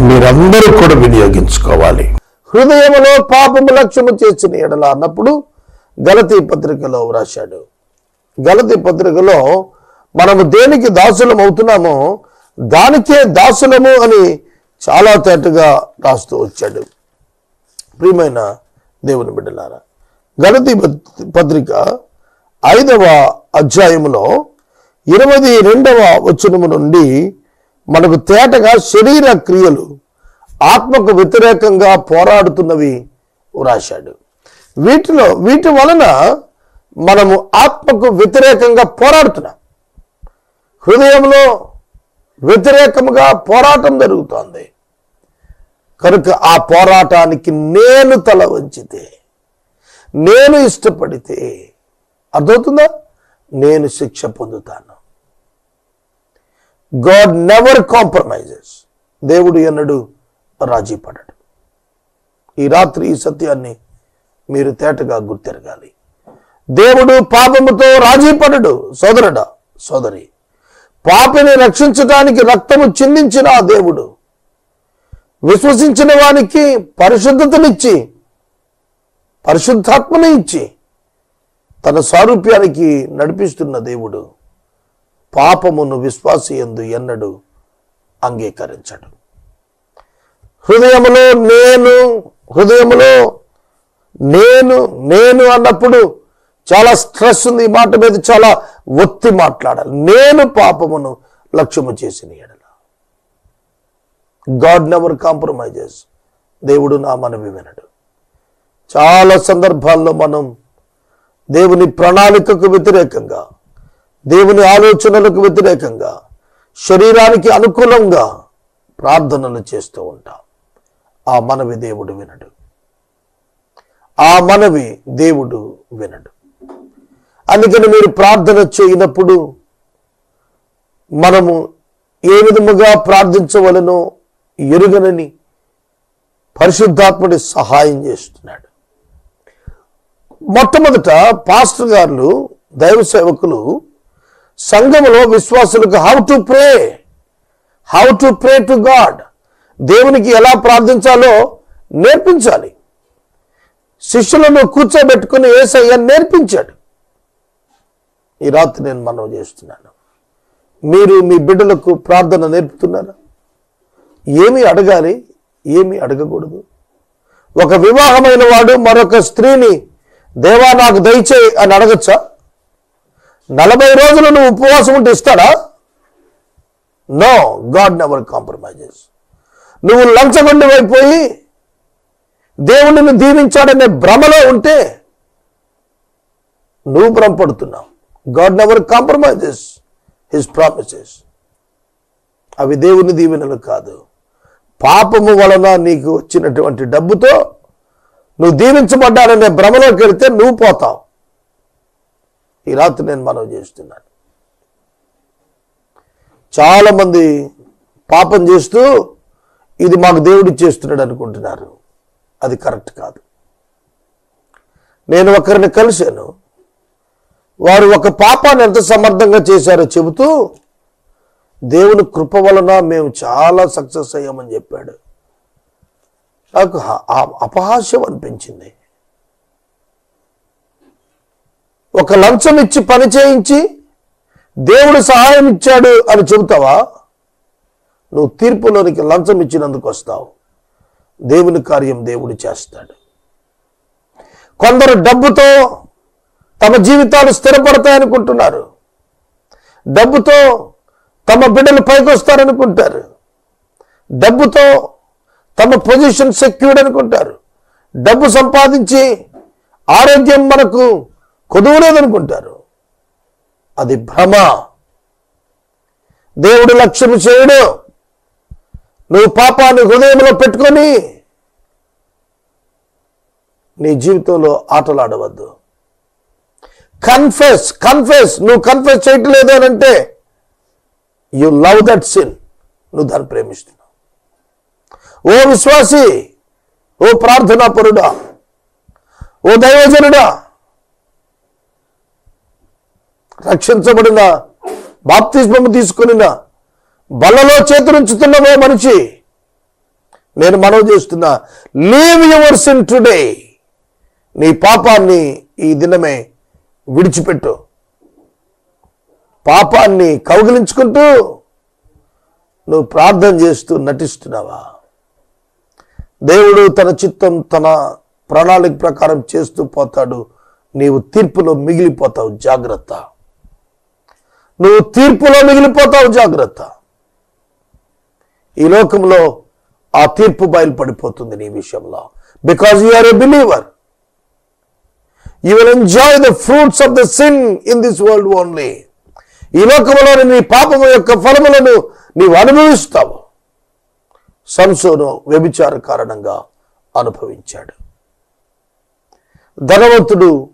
మీరందరూ కూడా వినియోగించుకోవాలి. హృదయములో పాపము లక్ష్యము చేసిన ఎడల అన్నప్పుడు గలతీ పత్రికలో వ్రాశాడు. గలతీ పత్రికలో మనము దేనికి దాసులం అవుతున్నామో దానికే దాసులము అని చాలా తేటగా రాస్తూ వచ్చాడు. ప్రియమైన దేవుని బిడ్డలారా గణతి పత్రిక ఐదవ అధ్యాయములో ఇరవై రెండవ వచనము నుండి మనకు తేటగా శరీర క్రియలు ఆత్మకు వ్యతిరేకంగా పోరాడుతున్నవి వ్రాశాడు. వీటిలో వీటి వలన మనము ఆత్మకు వ్యతిరేకంగా పోరాడుతున్నాం. హృదయంలో వ్యతిరేకముగా పోరాటం జరుగుతోంది. కనుక ఆ పోరాటానికి నేను తల వంచితే నేను ఇష్టపడితే అర్థమవుతుందా? నేను శిక్ష పొందుతాను. గాడ్ నెవర్ కాంప్రమైజెస్ దేవుడు ఎన్నడు రాజీ పడడు. ఈ రాత్రి ఈ సత్యాన్ని మీరు తేటగా గుర్తెరగాలి. దేవుడు పాపముతో రాజీ పడడు. సోదరుడా సోదరి పాపిని రక్షించడానికి రక్తము చిందించిన ఆ దేవుడు విశ్వసించిన వానికి పరిశుద్ధతనిచ్చి పరిశుద్ధాత్మని ఇచ్చి తన సారూప్యానికి నడిపిస్తున్న దేవుడు పాపమును విశ్వాసి ఎందు ఎన్నడు అంగీకరించడు. హృదయములో నేను హృదయములో నేను నేను అన్నప్పుడు చాలా స్ట్రెస్ ఉంది. ఈ మాట మీద చాలా ఒత్తి మాట్లాడాలి. నేను పాపమును లక్ష్యము చేసిన ఎడల. God never compromises. దేవుడు నా మనవి వినడు. చాలా సందర్భాల్లో మనం దేవుని ప్రణాళికకు వ్యతిరేకంగా దేవుని ఆలోచనలకు వ్యతిరేకంగా శరీరానికి అనుకూలంగా ప్రార్థనలు చేస్తూ ఉంటాం. ఆ మనవి దేవుడు వినడు. ఆ మనవి దేవుడు వినడు. అందుకని మీరు ప్రార్థన చేయనప్పుడు మనము ఏ విధముగా ప్రార్థించవలనో ఎరుగనని పరిశుద్ధాత్ముడి సహాయం చేస్తున్నాడు. మొట్టమొదట పాస్టర్ గారు దైవ సేవకులు సంఘములో విశ్వాసులకు how to pray how to pray to God దేవునికి ఎలా ప్రార్థించాలో నేర్పించాలి. శిష్యులను కూర్చోబెట్టుకుని ఏసయ్య నేర్పించాడు. ఈ రాత్రి నేను మనం చేస్తున్నాను. మీరు మీ బిడ్డలకు ప్రార్థన నేర్పుతున్నారా? ఏమి అడగాలి? ఏమి అడగకూడదు. ఒక వివాహమైన వాడు మరొక స్త్రీని దేవా నాకు దయచేయి అని అడగచ్చా? నలభై రోజులు నువ్వు ఉపవాసం ఉంటే ఇస్తాడా? నో గాడ్ నెవర్ కాంప్రమైజెస్ నువ్వు లంచగొండి అయిపోయి దేవుడిని దీవించాడనే భ్రమలో ఉంటే నువ్వు భ్రమపడుతున్నావు. God never compromises his promises అవి దేవుని దీవెనలు కాదు. పాపము వలన నీకు వచ్చినటువంటి డబ్బుతో నువ్వు దీవించబడ్డాననే భ్రమలోకి వెళితే నువ్వు పోతావు. ఈ రాత్రి నేను మనవి చేస్తున్నాను. చాలా మంది పాపం చేస్తూ ఇది మాకు దేవుడు చేస్తున్నాడు అనుకుంటున్నారు. అది కరెక్ట్ కాదు. నేను ఒకరిని కలిశాను. వారు ఒక పాపాన్ని ఎంత సమర్థంగా చేశారో చెబుతూ దేవుని కృప వలన మేము చాలా సక్సెస్ అయ్యామని చెప్పాడు. నాకు అపహాస్యం అనిపించింది. ఒక లంచం ఇచ్చి పని చేయించి దేవుడు సహాయం ఇచ్చాడు అని చెబుతావా? నువ్వు తీర్పులోనికి లంచం ఇచ్చినందుకు వస్తావు. దేవుని కార్యం దేవుడు చేస్తాడు. కొందరు డబ్బుతో తమ జీవితాలు స్థిరపడతాయనుకుంటున్నారు డబ్బుతో తమ బిడ్డలు పైకొస్తారనుకుంటారు డబ్బుతో తమ పొజిషన్ సెక్యూర్డ్ అనుకుంటారు. డబ్బు సంపాదించి ఆరోగ్యం మనకు కొదువలేదనుకుంటారు. అది భ్రమ. దేవుడు లక్ష్యం చేయడు. నువ్వు పాపాన్ని హృదయంలో పెట్టుకొని నీ జీవితంలో ఆటలాడవద్దు. కన్ఫెస్ కన్ఫెస్ నువ్వు కన్ఫెస్ చేయట్లేదు అని అంటే యు లవ్ దట్ సిన్ నువ్వు దాన్ని ప్రేమిస్తున్నావు. ఓ విశ్వాసి ఓ ప్రార్థనా పరుడా ఓ దైవజనుడా రక్షించబడిన బాప్తిజము తీసుకునిన బల్లలో చేతులుంచుతున్న ఓ మనిషి. నేను మనవి చేస్తున్నా లీవ్ యువర్ సిన్ టుడే నీ పాపాన్ని ఈ దినమే విడిచిపెట్టు. పాపాన్ని కౌగిలించుకుంటూ నువ్వు ప్రార్థన చేస్తూ నటిస్తున్నావా? దేవుడు తన చిత్తం తన ప్రణాళిక ప్రకారం చేస్తూ పోతాడు. నీవు తీర్పులో మిగిలిపోతావు. జాగ్రత్త. నువ్వు తీర్పులో మిగిలిపోతావు జాగ్రత్త. ఈ లోకంలో ఆ తీర్పు బయలుపడిపోతుంది నీ విషయంలో. Because you are a believer you will enjoy the fruits of the sin in this world only ఈ లోకంలోని నీ పాపము యొక్క ఫలములను నీవు అనుభవిస్తావు. సంసోను వ్యభిచార కారణంగా అనుభవించాడు. ధనవంతుడు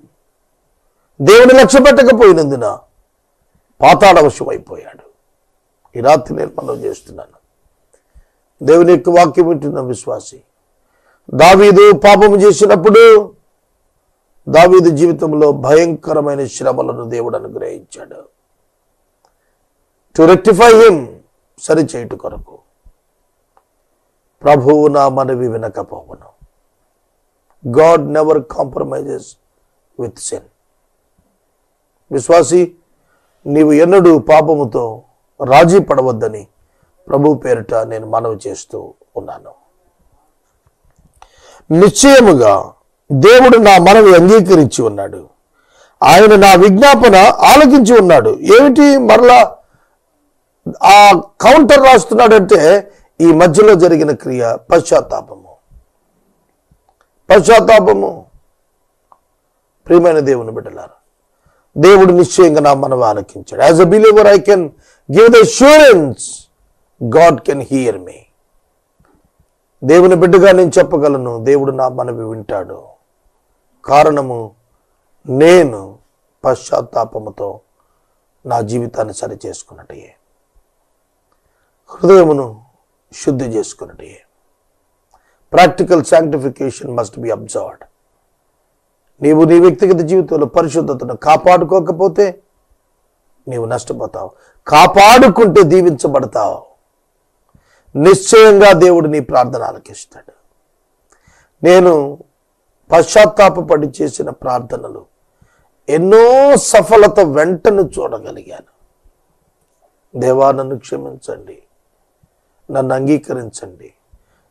దేవుని లక్ష్య పెట్టకపోయినందున పాతాళవశమైపోయాడు. ఈ రాత్రి నేను మనం చేస్తున్నాను. దేవుని యొక్క వాక్యం వింటున్న విశ్వాసి దావీదు పాపము చేసినప్పుడు దావీదు జీవితంలో భయంకరమైన శ్రమలను దేవుడు అనుగ్రహించాడు. టు రెక్టిఫై హిమ్ సరిచేయుట కొరకు ప్రభువు నా మనవి వినకపోవను. God never compromises with sin విశ్వాసి నీవు ఎన్నడూ పాపముతో రాజీ పడవద్దని ప్రభు పేరిట నేను మనవి చేస్తూ ఉన్నాను. నిశ్చయముగా దేవుడు నా మనవి అంగీకరించి ఉన్నాడు. ఆయన నా విజ్ఞాపన ఆలకించి ఉన్నాడు. ఏమిటి? మరలా ఆ కౌంటర్ రాస్తున్నాడంటే ఈ మధ్యలో జరిగిన క్రియ పశ్చాత్తాపము. పశ్చాత్తాపము. ప్రియమైన దేవుని బిడ్డలారు దేవుడు నిశ్చయంగా నా మనవి ఆలకించాడు. As a believer I can give the assurance God can hear me దేవుని బిడ్డగా నేను చెప్పగలను దేవుడు నా మనవి వింటాడు. కారణము నేను పశ్చాత్తాపముతో నా జీవితాన్ని సరి చేసుకున్నట్టే హృదయమును శుద్ధి చేసుకున్నట్టయే practical sanctification must be observed నీవు నీ వ్యక్తిగత జీవితంలో పరిశుద్ధతను కాపాడుకోకపోతే నీవు నష్టపోతావు. కాపాడుకుంటే దీవించబడతావు. నిశ్చయంగా దేవుడు నీ ప్రార్థన ఆలకిస్తాడు నేను పశ్చాత్తాపడి చేసిన ప్రార్థనలు ఎన్నో సఫలత వెంటను చూడగలిగాను. దేవా నన్ను క్షమించండి. నన్ను అంగీకరించండి.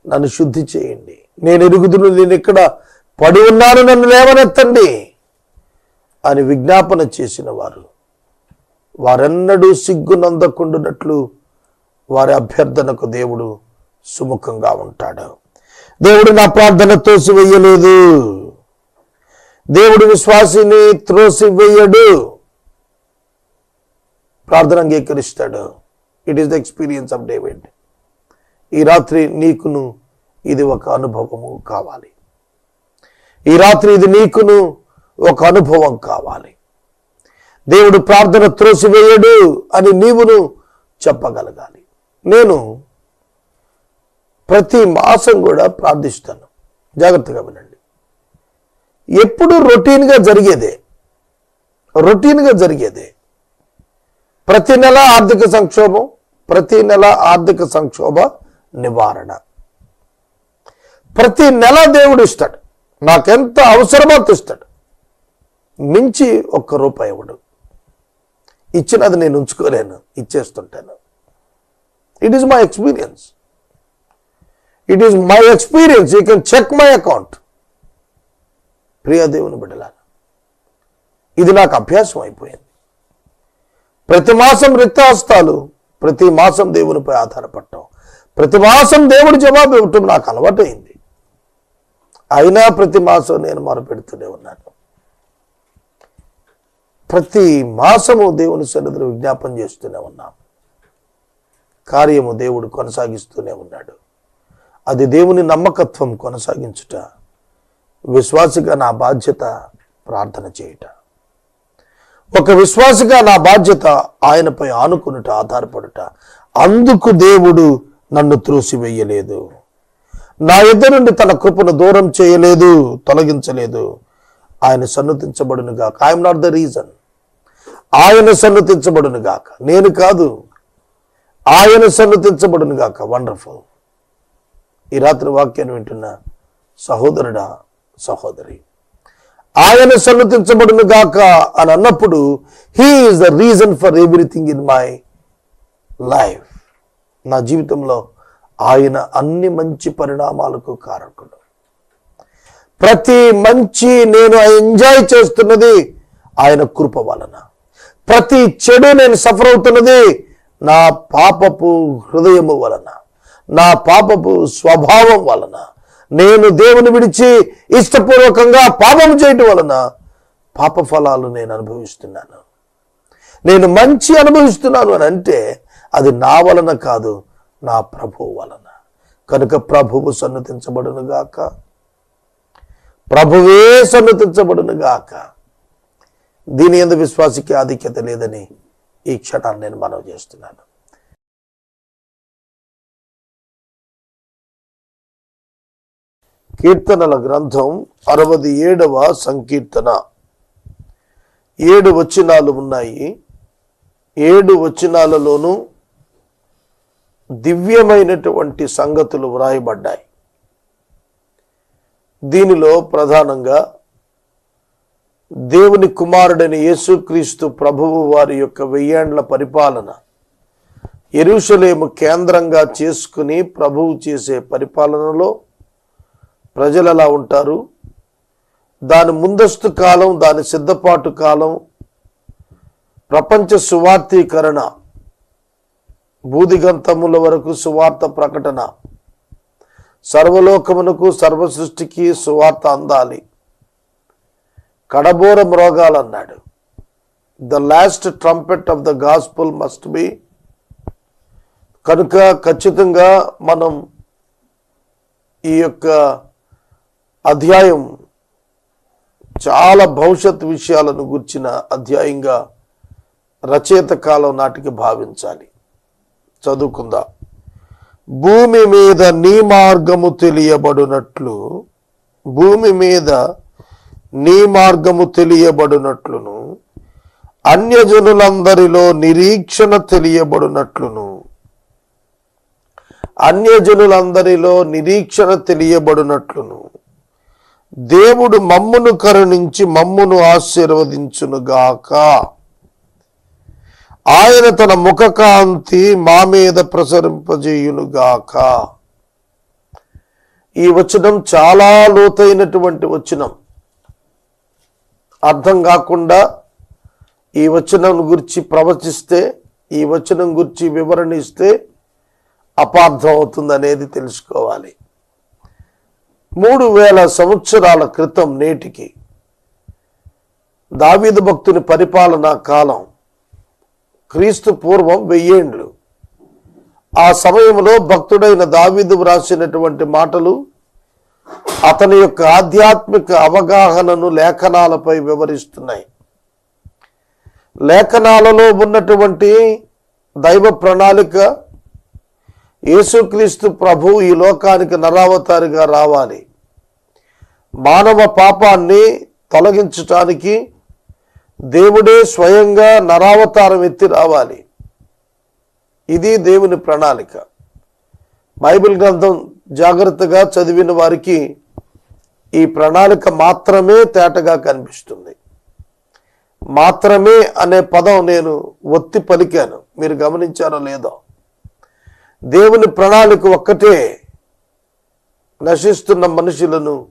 నన్ను శుద్ధి చేయండి. నేను ఎరుగుదును నేను ఇక్కడ పడి ఉన్నాను నన్ను లేవనెత్తండి అని విజ్ఞాపన చేసిన వారు. వారెన్నడూ సిగ్గునందకుండునట్లు వారి అభ్యర్థనకు దేవుడు సుముఖంగా ఉంటాడు. దేవుడు నా ప్రార్థన తోసివేయలేదు. దేవుడు విశ్వాసిని త్రోసివేయడు. ప్రార్థన అంగీకరిస్తాడు. It is the experience of David ఈ రాత్రి నీకును ఇది ఒక అనుభవము కావాలి. ఈ రాత్రి ఇది నీకును ఒక అనుభవం కావాలి. దేవుడు ప్రార్థన త్రోసివేయడు అని నీవును చెప్పగలగాలి. నేను ప్రతి మాసం కూడా ప్రార్థిస్తాను. జాగ్రత్తగా వినండి. ఎప్పుడు రొటీన్గా జరిగేదే రొటీన్గా జరిగేదే ప్రతి నెల ఆర్థిక సంక్షోభం ప్రతి నెల ఆర్థిక సంక్షోభ నివారణ. ప్రతి నెల దేవుడు ఇస్తాడు. నాకెంత అవసరమో తెస్తాడు మించి ఒక్క రూపాయి ఇవ్వడు. ఇచ్చినది నేను ఉంచుకోలేను ఇచ్చేస్తుంటాను. It is my experience it is my experience you can check my account ప్రియ దేవుని ఇది నాకు అభ్యాసం అయిపోయింది. ప్రతి మాసం రిక్తహస్తాలు ప్రతి మాసం దేవునిపై ఆధారపడటం ప్రతి మాసం దేవుడి జవాబు ఇవ్వటం నాకు అలవాటైంది. అయినా ప్రతి మాసం నేను మొరపెడుతూనే ఉన్నాను. ప్రతి మాసము దేవుని సన్నిధిని విజ్ఞాపన చేస్తూనే ఉన్నాం. కార్యము దేవుడు కొనసాగిస్తూనే ఉన్నాడు. అది దేవుని నమ్మకత్వం కొనసాగించుట విశ్వాసిగా నా బాధ్యత ప్రార్థన చేయుట. ఒక విశ్వాసిగా నా బాధ్యత ఆయనపై ఆనుకునుట ఆధారపడుట. అందుకు దేవుడు నన్ను త్రోసివేయలేదు. నా ఇద్దరు నుండి తన కృపను దూరం చేయలేదు తొలగించలేదు. ఆయన సన్నతించబడును గాక ఐఎమ్ నాట్ ద రీజన్ ఆయన సన్నతించబడును గాక నేను కాదు. ఆయన సన్నతించబడును గాక వండర్ఫుల్ ఈ రాత్రి వాక్యాన్ని వింటున్న సహోదరుడా సహోదరి ఆయన సన్నతించబడును గాక అని అన్నప్పుడు he is the reason for everything in my life నా జీవితంలో ఆయన అన్ని మంచి పరిణామాలకు కారకుడు. ప్రతి మంచి నేను ఎంజాయ్ చేస్తున్నది ఆయన కృప వలన. ప్రతి చెడు నేను సఫర్ అవుతున్నది నా పాపపు హృదయము వలన. నా పాపపు స్వభావం వలన. నేను దేవుని విడిచి ఇష్టపూర్వకంగా పాపం చేయటం వలన పాప ఫలాలు నేను అనుభవిస్తున్నాను. నేను మంచి అనుభవిస్తున్నాను అని అంటే అది నా వలన కాదు నా ప్రభువు వలన. కనుక ప్రభువు సన్నతించబడును గాక. ప్రభువే సన్నతించబడును గాక. దీని ఎందు విశ్వాసికి ఆధిక్యత లేదని ఈ క్షణాన్ని నేను మనవి చేస్తున్నాను. కీర్తనల గ్రంథం అరవది ఏడవ సంకీర్తన. ఏడు వచనాలు ఉన్నాయి. ఏడు వచనాలలోనూ దివ్యమైనటువంటి సంగతులు వ్రాయబడ్డాయి. దీనిలో ప్రధానంగా దేవుని కుమారుడైన యేసుక్రీస్తు ప్రభువు వారి యొక్క వెయ్యేండ్ల పరిపాలన ఎరుషలేము కేంద్రంగా చేసుకుని ప్రభువు చేసే పరిపాలనలో ప్రజలు ఎలా ఉంటారు. దాని ముందస్తు కాలం దాని సిద్ధపాటు కాలం ప్రపంచ సువార్తీకరణ బూదిగంతముల వరకు సువార్త ప్రకటన. సర్వలోకమునకు సర్వ సృష్టికి సువార్త అందాలి. కడబోర మ్రోగాలు అన్నాడు the last trumpet of the gospel must be కనుక ఖచ్చితంగా మనం ఈ యొక్క అధ్యాయం చాలా భవిష్యత్ విషయాలను గుర్చిన అధ్యాయంగా రచయిత కాలం నాటికి భావించాలి. చదువుకుందా? భూమి మీద నీ మార్గము తెలియబడినట్లు భూమి మీద నీ మార్గము తెలియబడినట్లును అన్యజనులందరిలో నిరీక్షణ తెలియబడినట్లును. అన్యజనులందరిలో నిరీక్షణ తెలియబడినట్లును. దేవుడు మమ్మును కరుణించి మమ్మును ఆశీర్వదించునుగాక. ఆయన తన ముఖకాంతి మా మీద ప్రసరింపజేయునుగాక. ఈ వచనం చాలా లోతైనటువంటి వచనం. అర్థం కాకుండా ఈ వచనం గురించి ప్రవచిస్తే ఈ వచనం గురించి వివరణ ఇస్తే అపార్థం అవుతుంది అనేది తెలుసుకోవాలి. మూడు వేల సంవత్సరాల క్రితం నేటికి దావీద భక్తుని పరిపాలనా కాలం క్రీస్తు పూర్వం వెయ్యేండ్లు. ఆ సమయంలో భక్తుడైన దావీదు వ్రాసినటువంటి మాటలు అతని యొక్క ఆధ్యాత్మిక అవగాహనను లేఖనాలపై వివరిస్తున్నాయి. లేఖనాలలో ఉన్నటువంటి దైవ ప్రణాళిక యేసుక్రీస్తు ప్రభు ఈ లోకానికి నరావతారిగా రావాలి. మానవ పాపాన్ని తొలగించటానికి దేవుడే స్వయంగా నరావతారం ఎత్తి రావాలి. ఇది దేవుని ప్రణాళిక. బైబిల్ గ్రంథం జాగ్రత్తగా చదివిన వారికి ఈ ప్రణాళిక మాత్రమే తేటగా కనిపిస్తుంది. మాత్రమే అనే పదం నేను ఒత్తి పలికాను. మీరు గమనించారో లేదో. దేవుని ప్రణాళిక ఒక్కటే నశిస్తున్న మనుషులను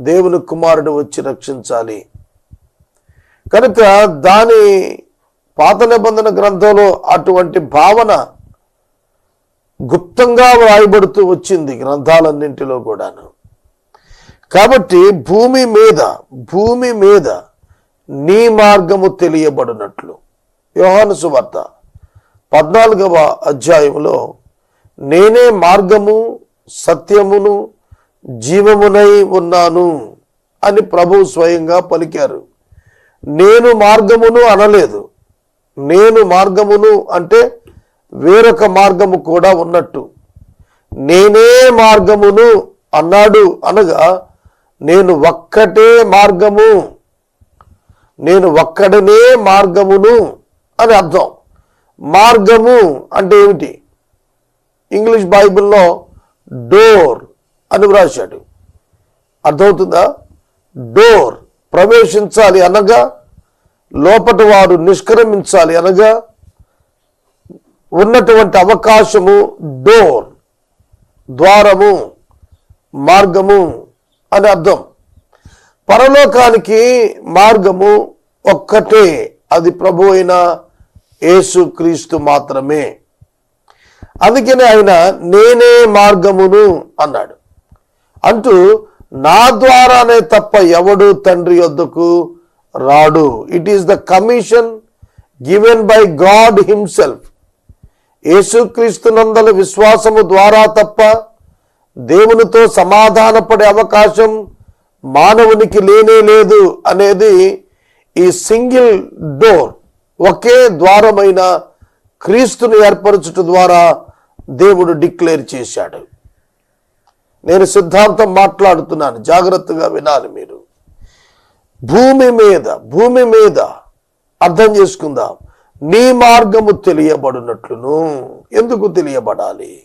దేవుని కుమారుడు వచ్చి రక్షించాలి. కనుక దాని పాత నిబంధన గ్రంథంలో అటువంటి భావన గుప్తంగా వ్రాయబడుతూ వచ్చింది గ్రంథాలన్నింటిలో కూడాను. కాబట్టి భూమి మీద భూమి మీద నీ మార్గము తెలియబడినట్లు. యోహాను సువార్త పద్నాలుగవ అధ్యాయంలో నేనే మార్గము సత్యమును జీవమునై ఉన్నాను అని ప్రభు స్వయంగా పలికారు. నేను మార్గమును అనలేదు. నేను మార్గమును అంటే వేరొక మార్గము కూడా ఉన్నట్టు. నేనే మార్గమును అన్నాడు అనగా నేను ఒక్కటే మార్గము. నేను ఒక్కడనే మార్గమును అని అర్థం. మార్గము అంటే ఏమిటి? ఇంగ్లీష్ బైబిల్లో డోర్ అని వ్రాశాడు. అర్థమవుతుందా? డోర్. ప్రవేశించాలి అనగా లోపటి వారు నిష్క్రమించాలి అనగా ఉన్నటువంటి అవకాశము డోర్ ద్వారము మార్గము అని అర్థం. పరలోకానికి మార్గము ఒక్కటే అది ప్రభు అయిన యేసుక్రీస్తు మాత్రమే. అందుకనే ఆయన నేనే మార్గమును అన్నాడు. అంటూ నా ద్వారానే తప్ప ఎవడు తండ్రి యొద్దకు రాడు. It is the commission given by God himself యేసుక్రీస్తునందల విశ్వాసము ద్వారా తప్ప దేవునితో సమాధానపడే అవకాశం మానవునికి లేనే లేదు అనేది ఈ సింగిల్ డోర్ ఒకే ద్వారమైన క్రీస్తుని ఏర్పరచుట ద్వారా దేవుడు డిక్లేర్ చేశాడు. నేను సిద్ధాంతం మాట్లాడుతున్నాను. జాగ్రత్తగా వినాలి మీరు. భూమి మీద భూమి మీద అర్థం చేసుకుందాం. నీ మార్గము తెలియబడినట్లును. ఎందుకు తెలియబడాలి?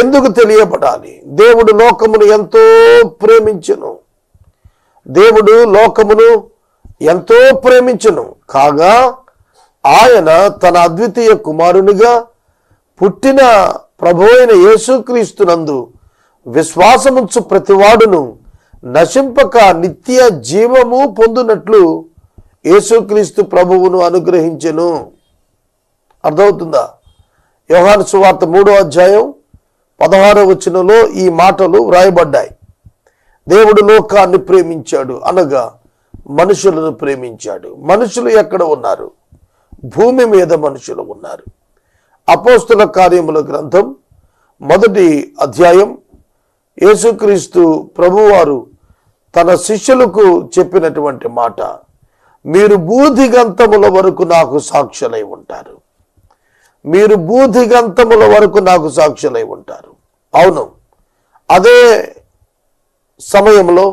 ఎందుకు తెలియబడాలి? దేవుడు లోకమును ఎంతో ప్రేమించను. దేవుడు లోకమును ఎంతో ప్రేమించను. కాగా ఆయన తన అద్వితీయ కుమారునిగా పుట్టిన ప్రభు అయిన యేసుక్రీస్తునందు విశ్వాసముంచు ప్రతివాడును నశింపక నిత్య జీవము పొందునట్లు యేసుక్రీస్తు ప్రభువును అనుగ్రహించెను. అర్థమవుతుందా? యోహాను సువార్త మూడో అధ్యాయం పదహారో వచనంలో ఈ మాటలు వ్రాయబడ్డాయి. దేవుడు లోకాన్ని ప్రేమించాడు అనగా మనుషులను ప్రేమించాడు. మనుషులు ఎక్కడ ఉన్నారు? భూమి మీద మనుషులు ఉన్నారు. అపోస్తుల కార్యముల గ్రంథం మొదటి అధ్యాయం. యేసుక్రీస్తు ప్రభువారు తన శిష్యులకు చెప్పినటువంటి మాట మీరు బూధిగంతముల వరకు నాకు సాక్షులై ఉంటారు. మీరు బూధిగంతముల వరకు నాకు సాక్షులై ఉంటారు. అవును అదే సమయంలో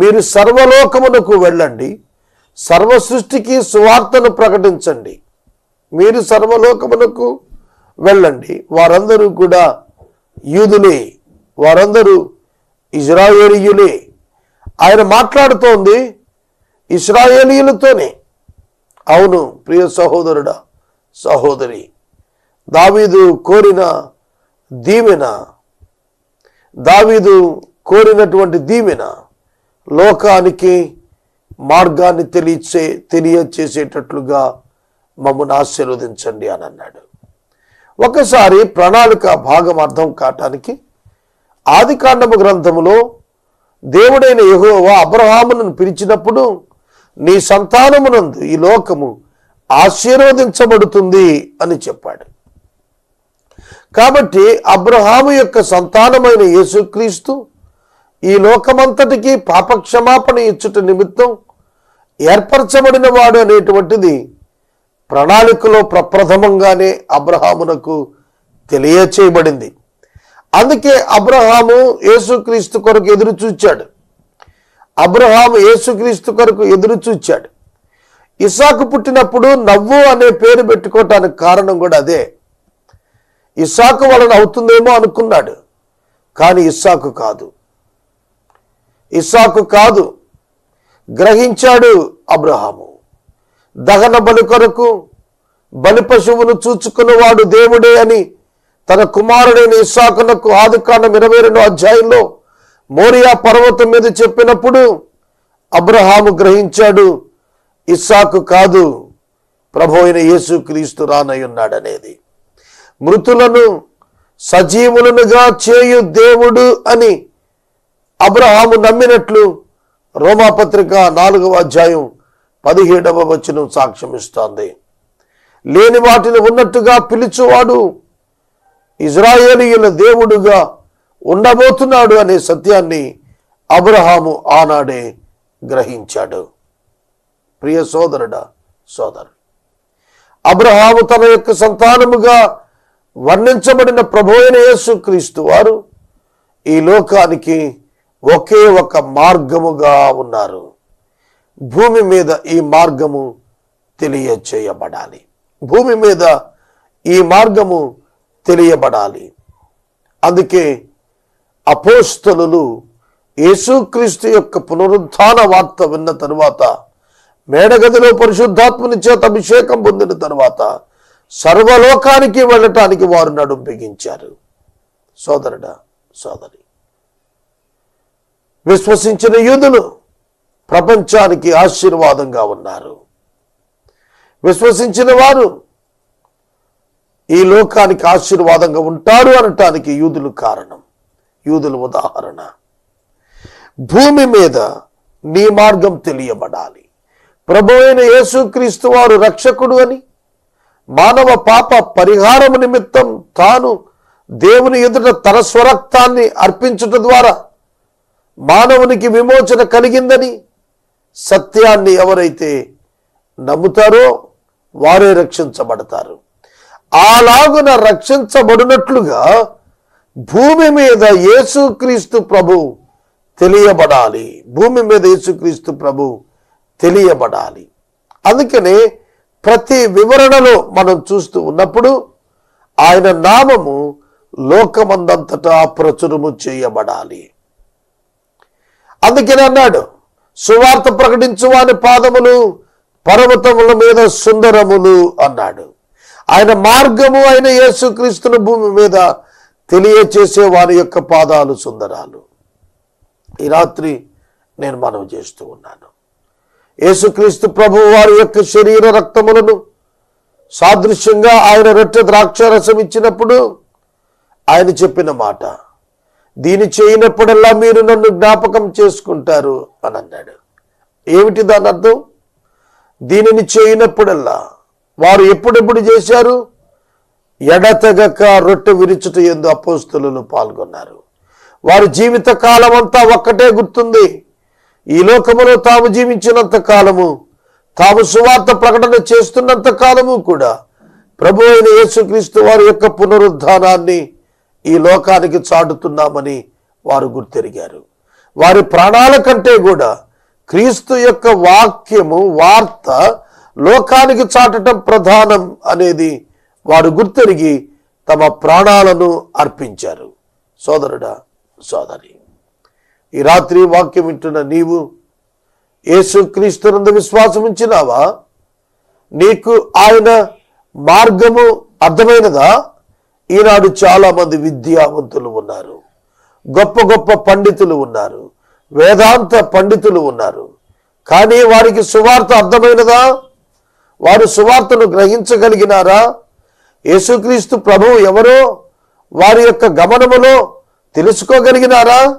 మీరు సర్వలోకమునకు వెళ్ళండి సర్వ సృష్టికి సువార్తను ప్రకటించండి. మీరు సర్వలోకమునకు వెళ్ళండి. వారందరూ కూడా యూదులే వారందరూ ఇజ్రాయేలీయులే. ఆయన మాట్లాడుతోంది ఇస్రాయేలీలతోనే అవును ప్రియ సహోదరుడా సహోదరి దావీదు కోరిన దీవెన దావీదు కోరినటువంటి దీవెన లోకానికి మార్గాన్ని తెలియచే తెలియచేసేటట్లుగా మమ్మల్ని ఆశీర్వదించండి అని అన్నాడు. ఒకసారి ప్రణాళిక భాగం అర్థం కావటానికి ఆదికాండము గ్రంథములో దేవుడైన యహోవా అబ్రహామును పిలిచినప్పుడు నీ సంతానమునందు ఈ లోకము ఆశీర్వదించబడుతుంది అని చెప్పాడు. కాబట్టి అబ్రహాము యొక్క సంతానమైన యేసుక్రీస్తు ఈ లోకమంతటికి పాపక్షమాపణ ఇచ్చుట నిమిత్తం ఏర్పరచబడిన వాడు అనేటువంటిది ప్రణాళికలో ప్రప్రథమంగానే అబ్రహామునకు తెలియచేయబడింది. అందుకే అబ్రహాము యేసుక్రీస్తు కొరకు ఎదురు చూచాడు అబ్రహాము యేసుక్రీస్తు కొరకు ఎదురు చూచాడు ఇసాకు పుట్టినప్పుడు నవ్వు అనే పేరు పెట్టుకోవటానికి కారణం కూడా అదే. ఇసాకు వలన అవుతుందేమో అనుకున్నాడు కానీ ఇస్సాకు కాదు. ఇస్సాకు కాదు గ్రహించాడు అబ్రహాము. దహన బలి కొరకు బలి పశువును చూచుకున్నవాడు దేవుడే అని తన కుమారుడైన ఇస్సాకునకు ఆదికాండం ఇరవై రెండో అధ్యాయంలో మోరియా పర్వతం మీద చెప్పినప్పుడు అబ్రహాము గ్రహించాడు ఇస్సాకు కాదు ప్రభు అయిన యేసు క్రీస్తు రానయ్యున్నాడనేది. మృతులను సజీవులనుగా చేయు దేవుడు అని అబ్రహాము నమ్మినట్లు రోమాపత్రిక నాలుగవ అధ్యాయం పదిహేడవ వచనం సాక్ష్యమిస్తోంది. లేని వాటిని ఉన్నట్టుగా పిలుచువాడు ఇజ్రాయేలీయుల దేవుడుగా ఉండబోతున్నాడు అనే సత్యాన్ని అబ్రహాము ఆనాడే గ్రహించాడు. ప్రియ సోదరుడా సోదరు అబ్రహాము తన యొక్క సంతానముగా వర్ణించబడిన ప్రభు అయిన యేసుక్రీస్తు వారు ఈ లోకానికి ఒకే ఒక మార్గముగా ఉన్నారు. భూమి మీద ఈ మార్గము తెలియచేయబడాలి. భూమి మీద ఈ మార్గము తెలియబడాలి. అందుకే అపోస్తలు యేసుక్రీస్తు యొక్క పునరుద్ధాన వార్త విన్న తరువాత మేడగదిలో పరిశుద్ధాత్మని చేత అభిషేకం పొందిన తరువాత సర్వలోకానికి వెళ్ళటానికి వారు నడుం బిగించారు. సోదరుడా సోదరి విశ్వసించిన యూదులు ప్రపంచానికి ఆశీర్వాదంగా ఉన్నారు. విశ్వసించిన వారు ఈ లోకానికి ఆశీర్వాదంగా ఉంటారు అనటానికి యూదులు కారణం. యూదుల ఉదాహరణ. భూమి మీద నీ మార్గం తెలియబడాలి. ప్రభు అయిన యేసుక్రీస్తు వారు రక్షకుడు అని మానవ పాప పరిహారము నిమిత్తం తాను దేవుని ఎదుట తన స్వరక్తాన్ని అర్పించుట ద్వారా మానవునికి విమోచన కలిగిందని సత్యాన్ని ఎవరైతే నమ్ముతారో వారే రక్షించబడతారు. అలాగున రక్షించబడినట్లుగా భూమి మీద యేసుక్రీస్తు ప్రభు తెలియబడాలి. భూమి మీద యేసుక్రీస్తు ప్రభు తెలియబడాలి. అందుకనే ప్రతి వివరణలో మనం చూస్తూ ఉన్నప్పుడు ఆయన నామము లోకమందంతటా ప్రచురము చేయబడాలి. అందుకని అన్నాడు సువార్త ప్రకటించు వాని పాదములు పర్వతముల మీద సుందరములు అన్నాడు. ఆయన మార్గము అయిన యేసుక్రీస్తుని భూమి మీద తెలియచేసే వారి యొక్క పాదాలు సుందరాలు. ఈ రాత్రి నేను మనవి చేస్తూ ఉన్నాను. యేసుక్రీస్తు ప్రభు వారి యొక్క శరీర రక్తములను సాదృశ్యంగా ఆయన రొట్టె ద్రాక్షారసం ఇచ్చినప్పుడు ఆయన చెప్పిన మాట దీని చేయనప్పుడల్లా మీరు నన్ను జ్ఞాపకం చేసుకుంటారు అని అన్నాడు. ఏమిటి దాని అర్థం? దీనిని చేయనప్పుడల్లా వారు ఎప్పుడెప్పుడు చేశారు? ఎడతెగక రొట్టె విరుచుట ఎందు అపోస్తులు పాల్గొన్నారు. వారి జీవిత కాలం అంతా ఒక్కటే గుర్తుంది. ఈ లోకములో తాము జీవించినంత కాలము తాము సువార్త ప్రకటన చేస్తున్నంత కాలము కూడా ప్రభు అయిన యేసుక్రీస్తు వారి యొక్క పునరుద్ధానాన్ని ఈ లోకానికి చాటుతున్నామని వారు గుర్తెరిగారు. వారి ప్రాణాల కంటే కూడా క్రీస్తు యొక్క వాక్యము వార్త లోకానికి చాటటం ప్రధానం అనేది వారు గుర్తెరిగి తమ ప్రాణాలను అర్పించారు. సోదరుడా సోదరి ఈ రాత్రి వాక్యం వింటున్న నీవు యేసుక్రీస్తునందు విశ్వాసం ఉంచినావా? నీకు ఆయన మార్గము అర్థమైనదా? ఈనాడు చాలామంది విద్యావంతులు ఉన్నారు. గొప్ప గొప్ప పండితులు ఉన్నారు. వేదాంత పండితులు ఉన్నారు. కానీ వారికి సువార్త అర్థమైనదా? వారు సువార్తను గ్రహించగలిగినారా? యేసుక్రీస్తు ప్రభువు ఎవరో? వారి యొక్క గమనములో తెలుసుకోగలిగినారా?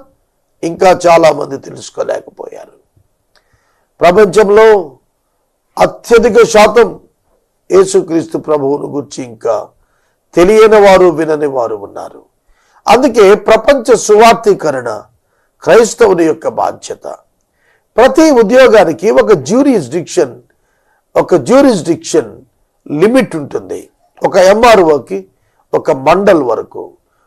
ఇంకా చాలామంది తెలుసుకోలేకపోయారు. ప్రపంచంలో అత్యధిక శాతం యేసుక్రీస్తు ప్రభువును గురించి ఇంకా తెలియని వారు వినని వారు ఉన్నారు. అందుకే ప్రపంచ సువార్థీకరణ క్రైస్తవుని యొక్క బాధ్యత. ప్రతి ఉద్యోగానికి ఒక జ్యూరిస్డిక్షన్ ఒక జ్యూరిస్డిక్షన్ లిమిట్ ఉంటుంది. ఒక ఎంఆర్ఓకి ఒక మండల్ వరకు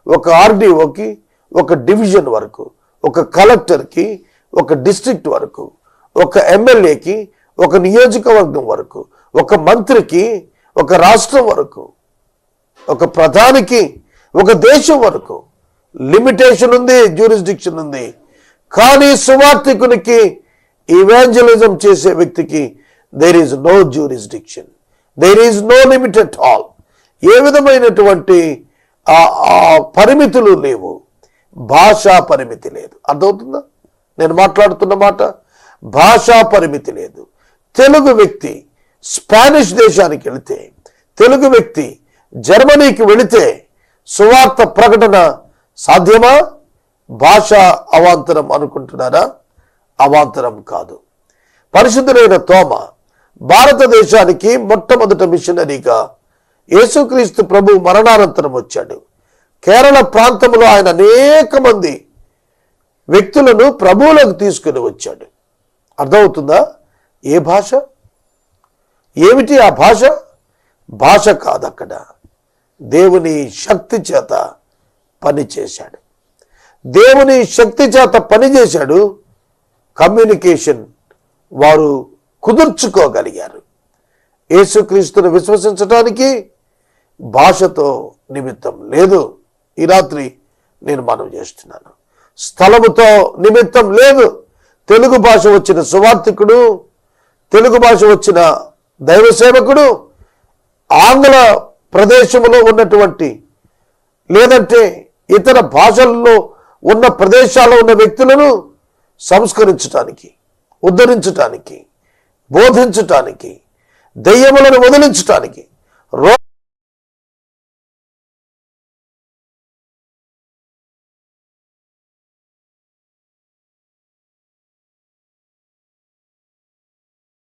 ఒక ఆర్డీఓకి ఒక డివిజన్ వరకు ఒక కలెక్టర్కి ఒక డిస్ట్రిక్ట్ వరకు ఒక ఎమ్మెల్యేకి ఒక నియోజకవర్గం వరకు ఒక మంత్రికి ఒక రాష్ట్రం వరకు ఒక ప్రధానికి ఒక దేశం వరకు లిమిటేషన్ ఉంది జ్యూరిస్డిక్షన్ ఉంది. కానీ సువార్థికునికి ఈవాంజలిజం చేసే వ్యక్తికి there is no jurisdiction there is no limit at all ఏ విధమైనటువంటి ఆ- ఆ పరిమితులు లేవు. భాషా పరిమితి లేదు. అర్థమవుతుందా? నేను మాట్లాడుతున్న మాట? భాషా పరిమితి లేదు. తెలుగు వ్యక్తి స్పానిష్ దేశానికి వెళితే తెలుగు వ్యక్తి జర్మనీకి వెళితే సువార్త ప్రకటన సాధ్యమా? భాష అవాంతరం అనుకుంటున్నారా? అవాంతరం కాదు. పరిశుద్ధులైన తోమ భారతదేశానికి మొట్టమొదట మిషనరీగా యేసుక్రీస్తు ప్రభు మరణానంతరం వచ్చాడు. కేరళ ప్రాంతంలో ఆయన అనేక మంది వ్యక్తులను ప్రభువులకు తీసుకుని వచ్చాడు. అర్థమవుతుందా? ఏ భాష? ఏమిటి ఆ భాష? భాష కాదక్కడ. దేవుని శక్తి చేత పనిచేశాడు. దేవుని శక్తి చేత పనిచేశాడు. కమ్యూనికేషన్ వారు కుదుర్చుకోగలిగారు. యేసుక్రీస్తును విశ్వసించడానికి భాషతో నిమిత్తం లేదు. ఈ రాత్రి నేను మనం చేస్తున్నాను. స్థలముతో నిమిత్తం లేదు. తెలుగు భాష వచ్చిన సువార్థికుడు తెలుగు భాష వచ్చిన దైవ సేవకుడు ఆంగ్ల ప్రదేశంలో ఉన్నటువంటి లేదంటే ఇతర భాషల్లో ఉన్న ప్రదేశాల్లో ఉన్న వ్యక్తులను సంస్కరించటానికి ఉద్ధరించటానికి బోధించటానికి దెయ్యములను వదిలించటానికి రో